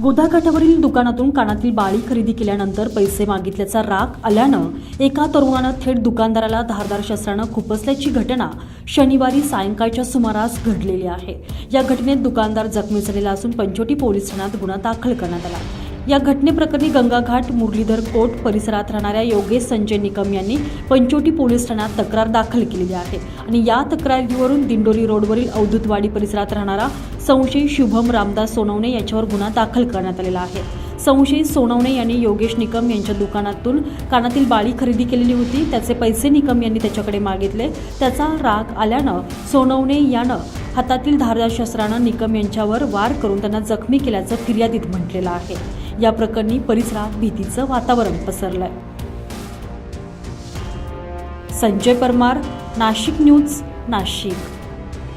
गोदाकाठावरील दुकानातून कानातील बाळी खरेदी केल्यानंतर पैसे मागितल्याचा राग आल्यानं एका तरुणानं थेट दुकानदाराला धारदार शस्त्रानं खुपसल्याची घटना शनिवारी सायंकाळच्या सुमारास घडलेली आहे. या घटनेत दुकानदार जखमी झालेला असून पंचोटी पोलीस ठाण्यात गुन्हा दाखल करण्यात आला. या घटनेप्रकरणी गंगाघाट मुरलीधर कोट परिसरात राहणाऱ्या योगेश संजय निकम यांनी पंचोटी पोलीस ठाण्यात तक्रार दाखल केलेली आहे. आणि या तक्रारीवरून दिंडोरी रोडवरील अवधूतवाडी परिसरात राहणारा संशयी शुभम रामदास सोनवणे याच्यावर गुन्हा दाखल करण्यात आलेला आहे. संशयित सोनवणे यांनी योगेश निकम यांच्या दुकानातून कानातील बाळी खरेदी केलेली होती. त्याचे पैसे निकम यांनी त्याच्याकडे मागितले. त्याचा राग आल्यानं सोनवणे यानं हातातील धारदार शस्त्रानं निकम यांच्यावर वार करून त्यांना जखमी केल्याचं फिर्यादीत म्हटलेलं आहे. या प्रकरणी परिसरात भीतीचं वातावरण पसरलंय. संजय परमार नाशिक न्यूज नाशिक.